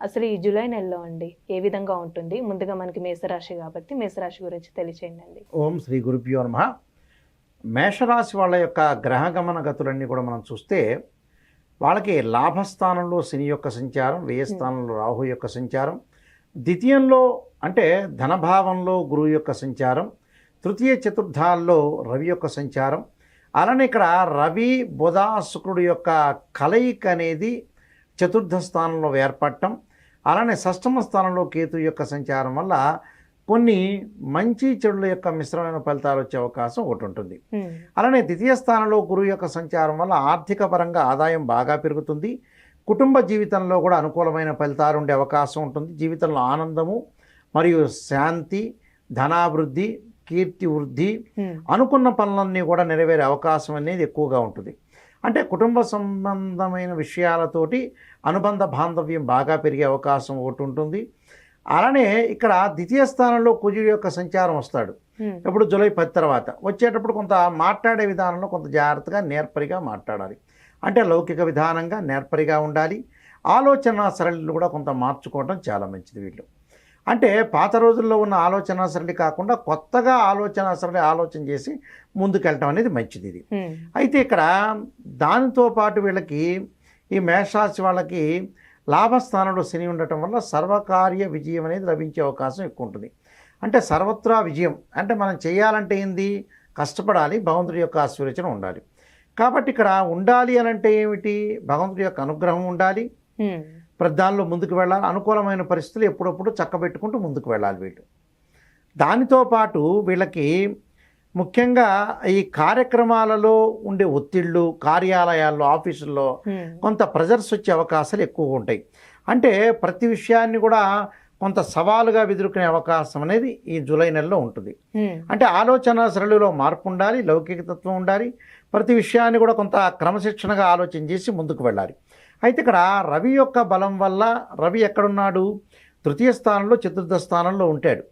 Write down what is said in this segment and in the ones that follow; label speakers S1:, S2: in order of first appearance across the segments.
S1: అసలు ఈ జూలై నెలలో అండి ఏ విధంగా ఉంటుంది? ముందుగా మనకి మేషరాశి కాబట్టి మేషరాశి గురించి తెలియచేయండి అండి
S2: ఓం శ్రీ గురుభ్యో నమ. మేషరాశి వాళ్ళ యొక్క గ్రహగమన గతులన్నీ కూడా మనం చూస్తే వాళ్ళకి లాభస్థానంలో శని యొక్క సంచారం వ్యయస్థానంలో రాహు యొక్క సంచారం ద్వితీయంలో అంటే ధనభావంలో గురువు యొక్క సంచారం తృతీయ చతుర్థాల్లో రవి యొక్క సంచారం అలానే ఇక్కడ రవి బుధ శుక్రుడు యొక్క కలయిక అనేది చతుర్థ స్థానంలో ఏర్పడటం అలానే షష్టమ స్థానంలో కేతు యొక్క సంచారం వల్ల కొన్ని మంచి చెడుల యొక్క మిశ్రమైన ఫలితాలు వచ్చే అవకాశం ఒకటి ఉంటుంది. అలానే ద్వితీయ స్థానంలో గురువు యొక్క సంచారం వల్ల ఆర్థిక పరంగా ఆదాయం బాగా పెరుగుతుంది కుటుంబ జీవితంలో కూడా అనుకూలమైన ఫలితాలు ఉండే అవకాశం ఉంటుంది జీవితంలో ఆనందము మరియు శాంతి ధనాభివృద్ధి కీర్తి వృద్ధి. అనుకున్న పనులన్నీ కూడా నెరవేరే అవకాశం అనేది ఎక్కువగా ఉంటుంది అంటే కుటుంబ సంబంధమైన విషయాలతోటి అనుబంధ బాంధవ్యం బాగా పెరిగే అవకాశం ఒకటి ఉంటుంది. అలానే ఇక్కడ ద్వితీయ స్థానంలో కుజుడి యొక్క సంచారం వస్తాడు. ఇప్పుడు జూలై పది తర్వాత. వచ్చేటప్పుడు కొంత మాట్లాడే విధానంలో కొంత జాగ్రత్తగా నేర్పరిగా మాట్లాడాలి. అంటే లౌకిక విధానంగా నేర్పరిగా ఉండాలి. ఆలోచన సరళిని కూడా కొంత మార్చుకోవడం చాలా మంచిది వీళ్ళు. అంటే పాత రోజుల్లో ఉన్న ఆలోచన సరళి కాకుండా కొత్తగా ఆలోచన సరళి ఆలోచన చేసి ముందుకెళ్ళటం అనేది మంచిది ఇది. అయితే ఇక్కడ దానితో పాటు వీళ్ళకి ఈ మేషరాశి వాళ్ళకి లాభస్థానంలో శని ఉండటం వల్ల సర్వకార్య విజయం అనేది లభించే అవకాశం ఎక్కువ ఉంటుంది అంటే సర్వత్రా విజయం అంటే మనం చేయాలంటే ఏంది? కష్టపడాలి భగవంతుడి యొక్క ఆశీర్వచనం ఉండాలి. కాబట్టి ఇక్కడ ఉండాలి అని అంటే ఏమిటి? భగవంతుడి యొక్క అనుగ్రహం ఉండాలి. ప్రధానంలో ముందుకు వెళ్ళాలి. అనుకూలమైన పరిస్థితులు ఎప్పుడప్పుడు చక్కబెట్టుకుంటూ ముందుకు వెళ్ళాలి వీళ్ళు. దానితో పాటు వీళ్ళకి ముఖ్యంగా ఈ కార్యక్రమాలలో ఉండే ఒత్తిళ్ళు కార్యాలయాల్లో ఆఫీసుల్లో. కొంత ప్రెజర్స్ వచ్చే అవకాశాలు ఎక్కువగా ఉంటాయి. అంటే ప్రతి విషయాన్ని కూడా కొంత సవాలుగా ఎదుర్కొనే అవకాశం అనేది ఈ జూలై నెలలో ఉంటుంది. అంటే ఆలోచన సరళిలో మార్పు ఉండాలి లౌకికతత్వం ఉండాలి. ప్రతి విషయాన్ని కూడా కొంత క్రమశిక్షణగా ఆలోచన చేసి ముందుకు వెళ్ళాలి. అయితే ఇక్కడ రవి యొక్క బలం వల్ల రవి ఎక్కడున్నాడు తృతీయ స్థానంలో చతుర్థ స్థానంలో ఉంటాడు.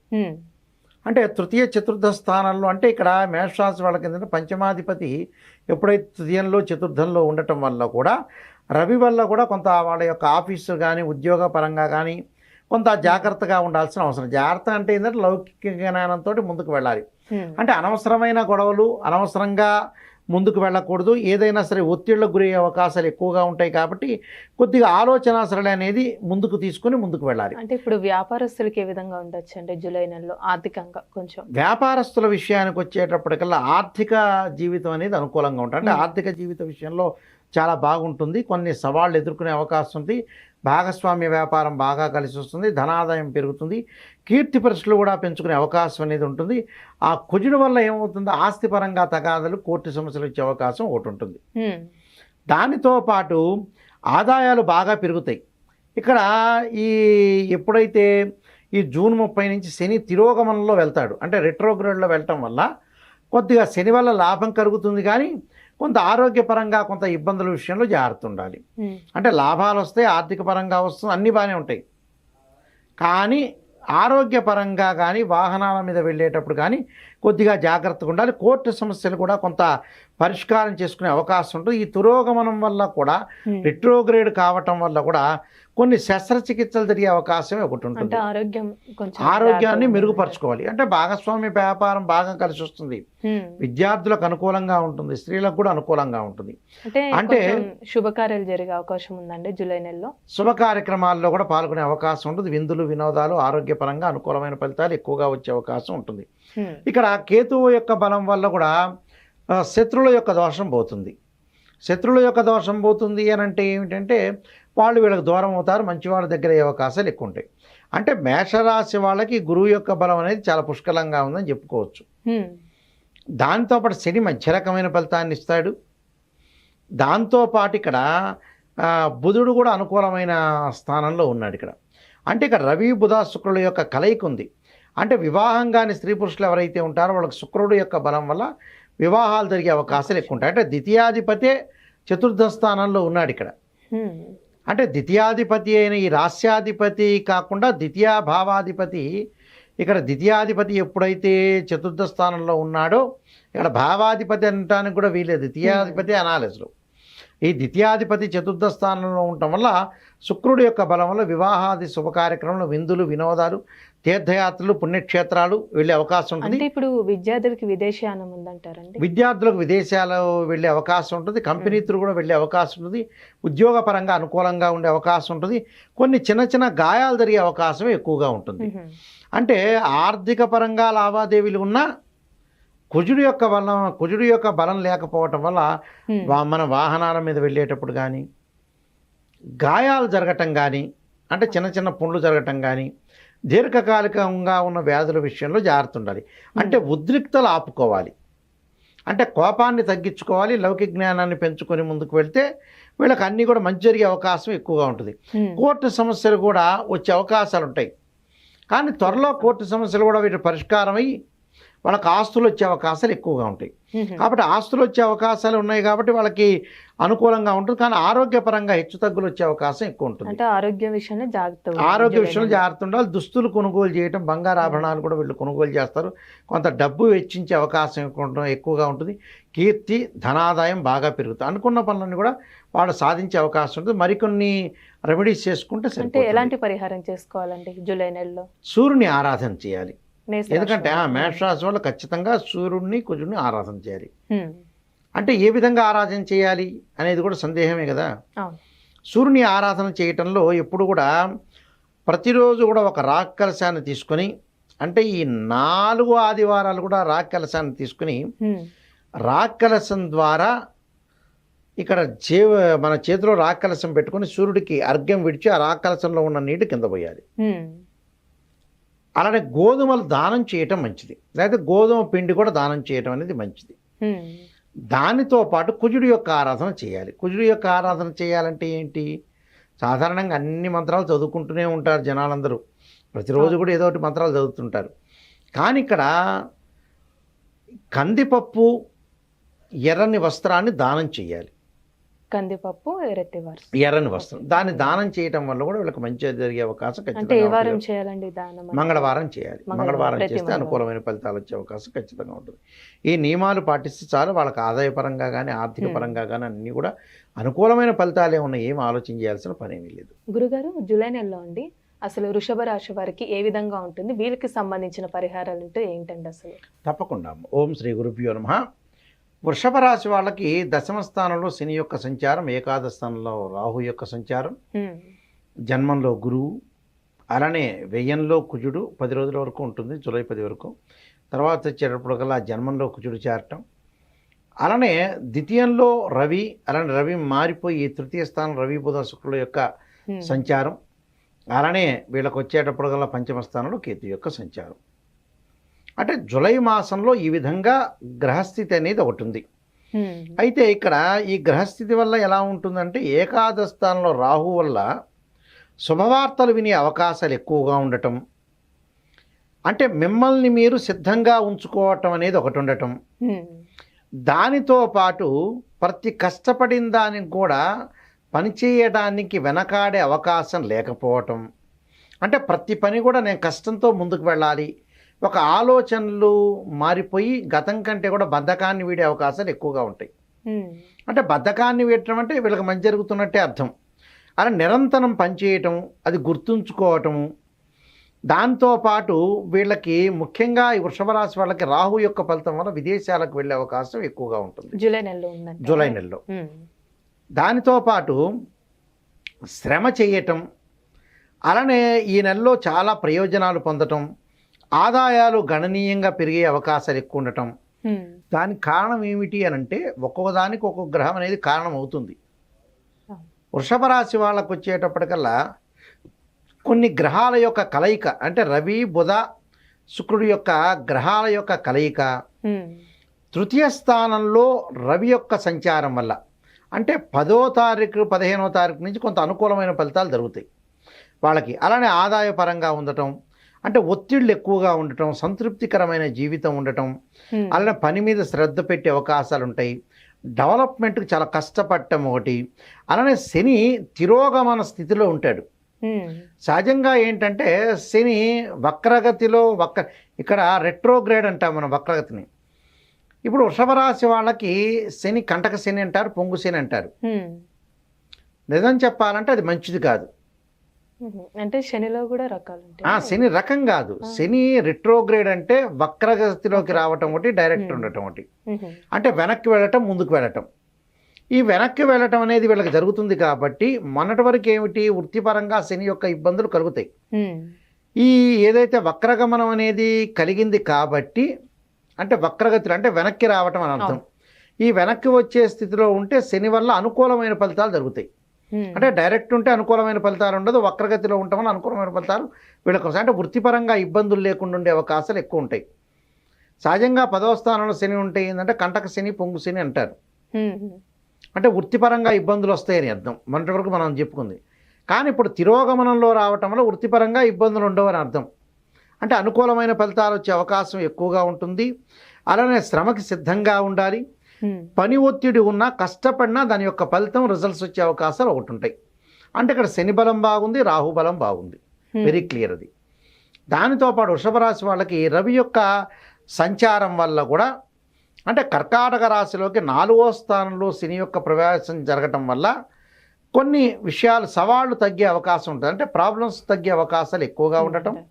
S2: అంటే తృతీయ చతుర్థ స్థానంలో అంటే ఇక్కడ మేషరాశి వాళ్ళకి ఏంటంటే పంచమాధిపతి ఎప్పుడైతే తృతీయంలో చతుర్థంలో ఉండటం వల్ల కూడా రవి వల్ల కూడా కొంత వాళ్ళ యొక్క ఆఫీసు కానీ ఉద్యోగ పరంగా కానీ కొంత జాగ్రత్తగా ఉండాల్సిన అవసరం జాగ్రత్త అంటే ఏంటంటే లౌకిక జ్ఞానంతో ముందుకు వెళ్ళాలి. అంటే అనవసరమైన గొడవలు అనవసరంగా ముందుకు వెళ్ళకూడదు. ఏదైనా సరే ఒత్తిళ్ళకు గురయ్యే అవకాశాలు ఎక్కువగా ఉంటాయి కాబట్టి కొద్దిగా ఆలోచన సరళి అనేది ముందుకు తీసుకొని ముందుకు వెళ్ళాలి.
S1: అంటే ఇప్పుడు వ్యాపారస్తులకి ఏ విధంగా ఉండొచ్చు అంటే జూలై నెలలో ఆర్థికంగా కొంచెం?
S2: వ్యాపారస్తుల విషయానికి వచ్చేటప్పటికల్లా ఆర్థిక జీవితం అనేది అనుకూలంగా ఉంటుంది. అంటే. ఆర్థిక జీవిత విషయంలో చాలా బాగుంటుంది. కొన్ని సవాళ్ళు ఎదుర్కొనే అవకాశం ఉంది. భాగస్వామ్య వ్యాపారం బాగా కలిసి వస్తుంది ధనాదాయం పెరుగుతుంది కీర్తి పరిస్థితులు కూడా పెంచుకునే అవకాశం అనేది ఉంటుంది. ఆ కుజుడు వల్ల ఏమవుతుంది? ఆస్తిపరంగా తగాదలు కోర్టు సమస్యలు వచ్చే అవకాశం ఒకటి ఉంటుంది. దానితో పాటు ఆదాయాలు బాగా పెరుగుతాయి. ఇక్కడ ఈ ఎప్పుడైతే ఈ జూన్ ముప్పై నుంచి శని తిరోగమనంలో వెళ్తాడు అంటే రెట్రోగ్రేడ్లో వెళ్ళటం వల్ల కొద్దిగా శని వల్ల లాభం కలుగుతుంది కానీ కొంత ఆరోగ్యపరంగా కొంత ఇబ్బందుల విషయంలో జాగ్రత్త ఉండాలి. అంటే లాభాలు వస్తాయి ఆర్థిక పరంగా వస్తుంది అన్నీ బాగానే ఉంటాయి కానీ ఆరోగ్యపరంగా కానీ వాహనాల మీద వెళ్ళేటప్పుడు కానీ కొద్దిగా జాగ్రత్తగా ఉండాలి. కోర్టు సమస్యలు కూడా కొంత పరిష్కారం చేసుకునే అవకాశం ఉంటుంది. ఈ తిరోగమనం వల్ల కూడా. రిట్రోగ్రేడ్ కావటం వల్ల కూడా కొన్ని శస్త్రచికిత్సలు జరిగే అవకాశం ఒకటి ఉంటుంది.
S1: ఆరోగ్యం
S2: ఆరోగ్యాన్ని మెరుగుపరచుకోవాలి. అంటే భాగస్వామ్య వ్యాపారం బాగా కలిసి వస్తుంది. విద్యార్థులకు అనుకూలంగా ఉంటుంది. స్త్రీలకు కూడా అనుకూలంగా ఉంటుంది.
S1: అంటే శుభకార్యాలు జరిగే అవకాశం ఉందండి జూలై నెలలో?
S2: శుభ కార్యక్రమాల్లో కూడా పాల్గొనే అవకాశం ఉంటుంది. విందులు వినోదాలు ఆరోగ్యపరంగా అనుకూలమైన ఫలితాలు ఎక్కువగా వచ్చే అవకాశం ఉంటుంది. ఇక్కడ కేతువు యొక్క బలం వల్ల కూడా శత్రువుల యొక్క దోషం పోతుంది. శత్రువుల యొక్క దోషం పోతుంది అని అంటే ఏమిటంటే వాళ్ళు వీళ్ళకి దూరం అవుతారు మంచి వాళ్ళ దగ్గర అయ్యే అవకాశాలు ఎక్కువ ఉంటాయి అంటే మేషరాశి వాళ్ళకి గురువు యొక్క బలం అనేది చాలా పుష్కలంగా ఉందని చెప్పుకోవచ్చు. దాంతోపాటు శని మధ్య రకమైన ఫలితాన్ని ఇస్తాడు. దాంతోపాటు ఇక్కడ బుధుడు కూడా అనుకూలమైన స్థానంలో ఉన్నాడు ఇక్కడ. అంటే ఇక్కడ రవి బుధ శుక్రుల యొక్క కలయిక ఉంది. అంటే వివాహం కాని స్త్రీ పురుషులు ఎవరైతే ఉంటారో వాళ్ళకి శుక్రుడు యొక్క బలం వల్ల వివాహాలు జరిగే అవకాశాలు ఎక్కువ ఉంటాయి. అంటే ద్వితీయాధిపతే చతుర్థ స్థానంలో ఉన్నాడు ఇక్కడ. అంటే ద్వితీయాధిపతి అయిన ఈ రాస్యాధిపతి కాకుండా ద్వితీయ భావాధిపతి ఇక్కడ ద్వితీయాధిపతి ఎప్పుడైతే చతుర్థ స్థానంలో ఉన్నాడో ఇక్కడ భావాధిపతి అనటానికి కూడా వీలేదు ద్వితీయాధిపతి అనాలి అసలు ఈ ద్వితీయాధిపతి చతుర్థ స్థానంలో ఉండటం వల్ల శుక్రుడు యొక్క బలం వల్ల వివాహాది శుభ కార్యక్రమాలు విందులు వినోదాలు తీర్థయాత్రలు పుణ్యక్షేత్రాలు వెళ్ళే అవకాశం ఉంటుంది.
S1: అంటే ఇప్పుడు విద్యార్థులకి విదేశీయానం ఉందంటారండి?
S2: విద్యార్థులకు విదేశాలు వెళ్ళే అవకాశం ఉంటుంది. కంపెనీ త్రూ కూడా వెళ్ళే అవకాశం ఉంటుంది. ఉద్యోగపరంగా అనుకూలంగా ఉండే అవకాశం ఉంటుంది. కొన్ని చిన్న చిన్న గాయాలు జరిగే అవకాశం ఎక్కువగా ఉంటుంది. అంటే ఆర్థిక పరంగా లావాదేవీలు ఉన్నా కుజుడు యొక్క బలం కుజుడు యొక్క బలం లేకపోవటం వల్ల మన వాహనాల మీద వెళ్ళేటప్పుడు కానీ గాయాలు జరగటం కానీ అంటే చిన్న చిన్న పుండ్లు జరగటం కానీ దీర్ఘకాలికంగా ఉన్న వ్యాధుల విషయంలో జాగ్రత్త ఉండాలి. అంటే ఉద్రిక్తలు ఆపుకోవాలి. అంటే కోపాన్ని తగ్గించుకోవాలి లౌకిక జ్ఞానాన్ని పెంచుకొని ముందుకు వెళ్తే వీళ్ళకి అన్నీ కూడా మంచి జరిగే అవకాశం ఎక్కువగా ఉంటుంది. కోర్టు సమస్యలు కూడా వచ్చే అవకాశాలు ఉంటాయి. కానీ త్వరలో కోర్టు సమస్యలు కూడా వీటి పరిష్కారం అయ్యి వాళ్ళకి ఆస్తులు వచ్చే అవకాశాలు ఎక్కువగా ఉంటాయి. కాబట్టి ఆస్తులు వచ్చే అవకాశాలు ఉన్నాయి కాబట్టి వాళ్ళకి అనుకూలంగా ఉంటుంది. కానీ ఆరోగ్యపరంగా హెచ్చు తగ్గులు వచ్చే అవకాశం ఎక్కువ ఉంటుంది.
S1: అంటే ఆరోగ్య విషయంలో జాగ్రత్త.
S2: ఆరోగ్య విషయంలో. జాగ్రత్త ఉండాలి. దుస్తులు కొనుగోలు చేయటం బంగారు ఆభరణాలు కూడా వీళ్ళు కొనుగోలు చేస్తారు. కొంత డబ్బు వెచ్చించే అవకాశం ఎక్కువ- ఎక్కువగా ఉంటుంది. కీర్తి ధనాదాయం బాగా పెరుగుతుంది అనుకున్న పనులన్నీ కూడా వాళ్ళు సాధించే అవకాశం ఉంటుంది. మరికొన్ని రెమెడీస్ చేసుకుంటే
S1: అంటే ఎలాంటి పరిహారం చేసుకోవాలండి జూలై నెలలో?
S2: సూర్యుని ఆరాధన చేయాలి. ఎందుకంటే ఆ. మేషరాశి వాళ్ళు ఖచ్చితంగా సూర్యుడిని కుజుడిని ఆరాధన చేయాలి. అంటే ఏ విధంగా ఆరాధన చేయాలి అనేది కూడా సందేహమే కదా సూర్యుని ఆరాధన చేయటంలో ఎప్పుడు కూడా ప్రతిరోజు కూడా ఒక రాక్ కలశాన్ని తీసుకొని అంటే ఈ నాలుగు ఆదివారాలు కూడా రాక్ కలశాన్ని తీసుకుని. రాక్ కలశం ద్వారా ఇక్కడ చే మన చేతిలో రాక్ కలశం పెట్టుకొని సూర్యుడికి అర్ఘ్యం విడిచి ఆ రాక్ కలశంలో ఉన్న నీటి కింద పోయాలి. అలానే గోధుమలు దానం చేయటం మంచిది. లేకపోతే గోధుమ పిండి కూడా దానం చేయటం అనేది మంచిది. దానితో పాటు కుజుడి యొక్క ఆరాధన చేయాలి. కుజుడి యొక్క ఆరాధన చేయాలంటే ఏంటి? సాధారణంగా అన్ని మంత్రాలు చదువుకుంటూనే ఉంటారు జనాలందరూ. ప్రతిరోజు కూడా ఏదో ఒకటి మంత్రాలు చదువుతుంటారు. కానీ ఇక్కడ కందిపప్పు ఎర్రని వస్త్రాన్ని దానం చేయాలి.
S1: కందిపప్పు ఎరటి వారు
S2: ఎర్రని వస్త్రం దాన్ని దానం చేయటం వల్ల కూడా వీళ్ళకి మంచిగా జరిగే అవకాశం
S1: అంటే ఏ
S2: ఖచ్చితంగా
S1: వారం. చేయాలండి దానం?
S2: మంగళవారం చేయాలి.
S1: మంగళవారం,
S2: చేస్తే. అనుకూలమైన ఫలితాలు వచ్చే అవకాశం ఖచ్చితంగా ఉంటుంది. ఈ నియమాలు పాటిస్తే చాలు వాళ్ళకి ఆదాయపరంగా కానీ ఆర్థిక. పరంగా కానీ అన్నీ కూడా అనుకూలమైన ఫలితాలే ఉన్నాయి. ఏం ఆలోచన చేయాల్సిన పని ఏమీ లేదు.
S1: గురుగారు జూలై నెలలో అండి అసలు వృషభ రాశి వారికి ఏ విధంగా ఉంటుంది? వీళ్ళకి సంబంధించిన పరిహారాలు అంటే ఏంటండి అసలు?
S2: తప్పకుండా. ఓం శ్రీ గురుభ్యో నమ. వృషభ రాశి వాళ్ళకి దశమ స్థానంలో శని యొక్క సంచారం ఏకాదశ స్థానంలో రాహు యొక్క సంచారం. జన్మంలో గురువు అలానే వ్యయంలో కుజుడు పది రోజుల వరకు ఉంటుంది జూలై పది వరకు. తర్వాత వచ్చేటప్పుడు కల్లా జన్మంలో కుజుడు చేరటం. అలానే ద్వితీయంలో రవి అలానే రవి మారిపోయి తృతీయ స్థానం రవి బుధ శుక్రుల యొక్క. సంచారం. అలానే వీళ్ళకి వచ్చేటప్పుడు కల్లా పంచమ స్థానంలో కేతు యొక్క సంచారం. అంటే జూలై మాసంలో ఈ విధంగా గ్రహస్థితి అనేది ఒకటి ఉంది. అయితే ఇక్కడ ఈ గ్రహస్థితి వల్ల ఎలా ఉంటుందంటే ఏకాదశ స్థానంలో రాహు వల్ల శుభవార్తలు వినే అవకాశాలు ఎక్కువగా ఉండటం. అంటే మిమ్మల్ని మీరు సిద్ధంగా ఉంచుకోవటం అనేది ఒకటి ఉండటం. దానితో పాటు ప్రతి కష్టపడిన దానికి కూడా పనిచేయడానికి వెనకాడే అవకాశం లేకపోవటం. అంటే ప్రతి పని కూడా నేను కష్టంతో ముందుకు వెళ్ళాలి. ఒక ఆలోచనలు మారిపోయి గతం కంటే కూడా బద్ధకాన్ని వీడే అవకాశాలు ఎక్కువగా ఉంటాయి. అంటే బద్ధకాన్ని వీడటం అంటే వీళ్ళకి మంచి జరుగుతున్నట్టే అర్థం. అలా నిరంతరం పనిచేయటం అది గుర్తుంచుకోవటము దాంతోపాటు వీళ్ళకి ముఖ్యంగా ఈ వృషభ రాశి వాళ్ళకి రాహు యొక్క ఫలితం వల్ల విదేశాలకు వెళ్ళే అవకాశం ఎక్కువగా ఉంటుంది.
S1: జూలై నెలలో
S2: జూలై నెలలో. దానితో పాటు శ్రమ చేయటం అలానే ఈ నెలలో చాలా ప్రయోజనాలు పొందటం ఆదాయాలు గణనీయంగా పెరిగే అవకాశాలు ఎక్కువ ఉండటం. దానికి కారణం ఏమిటి అని అంటే ఒక్కొక్క దానికి ఒక్కొక్క గ్రహం అనేది కారణం అవుతుంది. వృషభ రాశి వాళ్ళకు వచ్చేటప్పటికల్లా కొన్ని గ్రహాల యొక్క కలయిక అంటే రవి బుధ శుక్రుడి యొక్క గ్రహాల యొక్క కలయిక. తృతీయ స్థానంలో రవి యొక్క సంచారం వల్ల అంటే పదో తారీఖు పదిహేనో తారీఖు నుంచి కొంత అనుకూలమైన ఫలితాలు జరుగుతాయి వాళ్ళకి అలానే ఆదాయపరంగా ఉండటం అంటే ఒత్తిళ్ళు ఎక్కువగా ఉండటం సంతృప్తికరమైన జీవితం ఉండటం అలానే పని మీద శ్రద్ధ పెట్టే అవకాశాలు ఉంటాయి. డెవలప్మెంట్కి చాలా కష్టపడటం ఒకటి. అలానే శని తిరోగమన స్థితిలో ఉంటాడు. సహజంగా ఏంటంటే శని వక్రగతిలో వక్ర ఇక్కడ రెట్రోగ్రేడ్ అంటాం మనం వక్రగతిని. ఇప్పుడు వృషభ రాశి వాళ్ళకి శని కంటక శని అంటారు పొంగు శని అంటారు. నిజం చెప్పాలంటే అది మంచిది కాదు.
S1: అంటే శనిలో కూడా రకాలు
S2: శని రకం కాదు. శని రెట్రోగ్రేడ్ అంటే వక్రగతిలోకి రావటం ఒకటి డైరెక్ట్. ఉండటం ఒకటి. అంటే వెనక్కి వెళ్ళటం ముందుకు వెళ్ళటం. ఈ వెనక్కి వెళ్ళటం అనేది వీళ్ళకి జరుగుతుంది కాబట్టి మొన్నటి వరకు ఏమిటి వృత్తిపరంగా శని యొక్క ఇబ్బందులు కలుగుతాయి. ఈ ఏదైతే వక్రగమనం అనేది కలిగింది కాబట్టి అంటే వక్రగతులు అంటే వెనక్కి రావటం అని అర్థం. ఈ వెనక్కి వచ్చే స్థితిలో ఉంటే శని వల్ల అనుకూలమైన ఫలితాలు జరుగుతాయి. అంటే డైరెక్ట్ ఉంటే అనుకూలమైన ఫలితాలు ఉండదు వక్రగతిలో వల్ల అనుకూలమైన ఫలితాలు వీళ్ళకి వస్తాయి. అంటే వృత్తిపరంగా ఇబ్బందులు లేకుండా ఉండే అవకాశాలు ఎక్కువ ఉంటాయి. సహజంగా పదవ స్థానంలో శని ఉంటే ఏంటంటే కంటక శని పొంగు శని అంటారు. అంటే వృత్తిపరంగా ఇబ్బందులు వస్తాయని అర్థం. మొన్నటి వరకు మనం చెప్పుకుంది. కానీ ఇప్పుడు తిరోగమనంలో రావటం వల్ల వృత్తిపరంగా ఇబ్బందులు ఉండవని అర్థం. అంటే అనుకూలమైన ఫలితాలు వచ్చే అవకాశం ఎక్కువగా ఉంటుంది. అలానే శ్రమకి సిద్ధంగా ఉండాలి. పని ఒత్తిడి ఉన్నా కష్టపడినా దాని యొక్క ఫలితం రిజల్ట్స్ వచ్చే అవకాశాలు ఒకటి ఉంటాయి. అంటే ఇక్కడ శని బలం బాగుంది రాహు బలం బాగుంది. వెరీ క్లియర్ అది. దానితో పాటు వృషభ రాశి వాళ్ళకి రవి యొక్క సంచారం వల్ల కూడా అంటే కర్కాటక రాశిలోకి నాలుగో స్థానంలో శని యొక్క ప్రవేశం జరగటం వల్ల కొన్ని విషయాలు సవాళ్ళు తగ్గే అవకాశం ఉంటుంది. అంటే ప్రాబ్లమ్స్ తగ్గే అవకాశాలు ఎక్కువగా ఉండటం.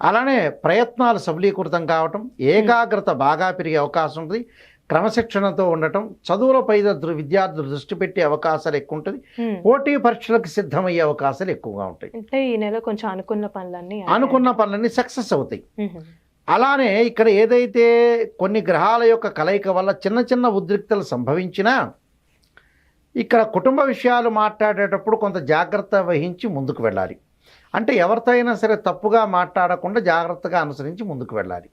S2: అలానే ప్రయత్నాలు సబలీకృతం కావటం. ఏకాగ్రత బాగా పెరిగే అవకాశం ఉంటుంది. క్రమశిక్షణతో ఉండటం చదువులపై విద్యార్థులు దృష్టి పెట్టే అవకాశాలు ఎక్కువ ఉంటుంది. పోటీ పరీక్షలకు సిద్ధమయ్యే అవకాశాలు ఎక్కువగా ఉంటాయి.
S1: అంటే ఈ నెల కొంచెం అనుకున్న పనులన్నీ
S2: అనుకున్న పనులన్నీ సక్సెస్ అవుతాయి. అలానే ఇక్కడ ఏదైతే కొన్ని గ్రహాల యొక్క కలయిక వల్ల చిన్న చిన్న ఉద్రిక్తలు సంభవించినా ఇక్కడ కుటుంబ విషయాలు మాట్లాడేటప్పుడు కొంత జాగ్రత్త వహించి ముందుకు వెళ్ళాలి. అంటే ఎవరితో అయినా సరే తప్పుగా మాట్లాడకుండా జాగ్రత్తగా అనుసరించి ముందుకు వెళ్ళాలి.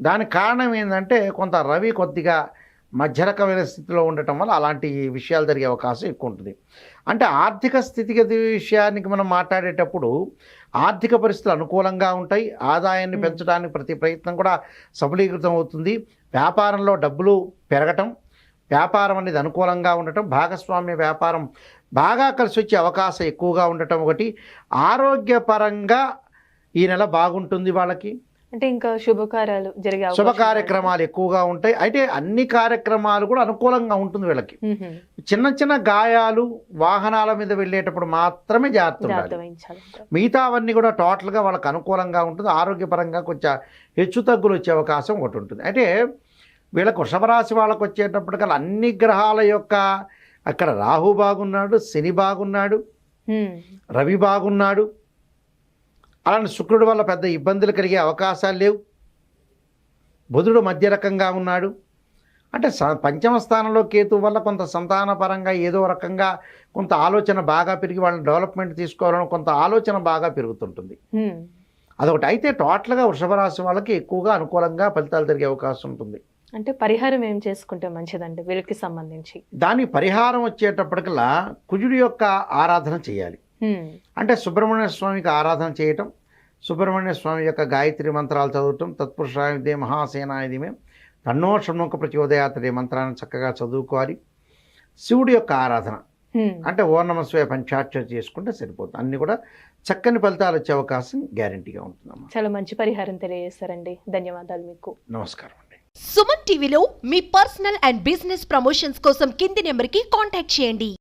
S2: దానికి కారణం ఏంటంటే కొంత రవి కొద్దిగా మధ్యరకమైన స్థితిలో ఉండటం వల్ల అలాంటి విషయాలు జరిగే అవకాశం ఎక్కువ ఉంటుంది. అంటే ఆర్థిక స్థితిగతి విషయానికి మనం మాట్లాడేటప్పుడు ఆర్థిక పరిస్థితులు అనుకూలంగా ఉంటాయి. ఆదాయాన్ని. పెంచడానికి ప్రతి ప్రయత్నం కూడా సఫలీకృతం అవుతుంది. వ్యాపారంలో డబ్బులు పెరగటం వ్యాపారం అనేది అనుకూలంగా ఉండటం భాగస్వామ్య వ్యాపారం బాగా కలిసి వచ్చే అవకాశం ఎక్కువగా ఉండటం ఒకటి. ఆరోగ్యపరంగా ఈ నెల బాగుంటుంది వాళ్ళకి.
S1: అంటే ఇంకా శుభకార్యాలు జరిగే
S2: శుభ కార్యక్రమాలు ఎక్కువగా ఉంటాయి. అయితే అన్ని కార్యక్రమాలు కూడా అనుకూలంగా ఉంటుంది వీళ్ళకి. చిన్న చిన్న గాయాలు వాహనాల మీద వెళ్ళేటప్పుడు మాత్రమే జాగ్రత్త మిగతావన్నీ కూడా టోటల్గా వాళ్ళకి అనుకూలంగా ఉంటుంది. ఆరోగ్యపరంగా కొంచెం హెచ్చు తగ్గులు వచ్చే అవకాశం ఒకటి ఉంటుంది. అయితే వీళ్ళకు వృషభ రాశి వాళ్ళకు వచ్చేటప్పటికల్లా అన్ని గ్రహాల యొక్క అక్కడ రాహు బాగున్నాడు శని బాగున్నాడు రవి బాగున్నాడు అలానే శుక్రుడి వల్ల పెద్ద ఇబ్బందులు కలిగే అవకాశాలు లేవు. బుధుడు మధ్య రకంగా ఉన్నాడు. అంటే స పంచమ స్థానంలో కేతు వల్ల కొంత సంతానపరంగా ఏదో రకంగా కొంత ఆలోచన బాగా పెరిగి వాళ్ళని డెవలప్మెంట్ తీసుకోవాలని కొంత ఆలోచన బాగా పెరుగుతుంటుంది. అదొకటి. అయితే టోటల్గా వృషభ రాశి వాళ్ళకి ఎక్కువగా అనుకూలంగా ఫలితాలు జరిగే అవకాశం ఉంటుంది.
S1: అంటే పరిహారం ఏం చేసుకుంటే మంచిదండి? వీళ్ళకి సంబంధించి.
S2: దాని పరిహారం వచ్చేటప్పటికల్లా కుజుడి యొక్క ఆరాధన చేయాలి. అంటే సుబ్రహ్మణ్య స్వామికి ఆరాధన చేయటం సుబ్రహ్మణ్య స్వామి యొక్క గాయత్రి మంత్రాలు చదవటం తత్పురుషాయుధే మహాసేనాయుధమే తన్నో షణ్ముఖ ప్రచోదయాతడే మంత్రాన్ని చక్కగా చదువుకోవాలి. శివుడి యొక్క ఆరాధన. అంటే ఓర్ణమస్వయ పంచాక్షర చేసుకుంటే సరిపోతుంది. అన్ని కూడా చక్కని ఫలితాలు వచ్చే అవకాశం గ్యారంటీగా ఉంటుందమ్మా.
S1: చాలా మంచి పరిహారం తెలియజేస్తారండి ధన్యవాదాలు మీకు.
S2: నమస్కారం అండి.
S3: సుమన్ టీవీలో మీ పర్సనల్ అండ్ బిజినెస్ ప్రమోషన్స్ కోసం కింది నెంబర్కి కాంటాక్ట్ చేయండి.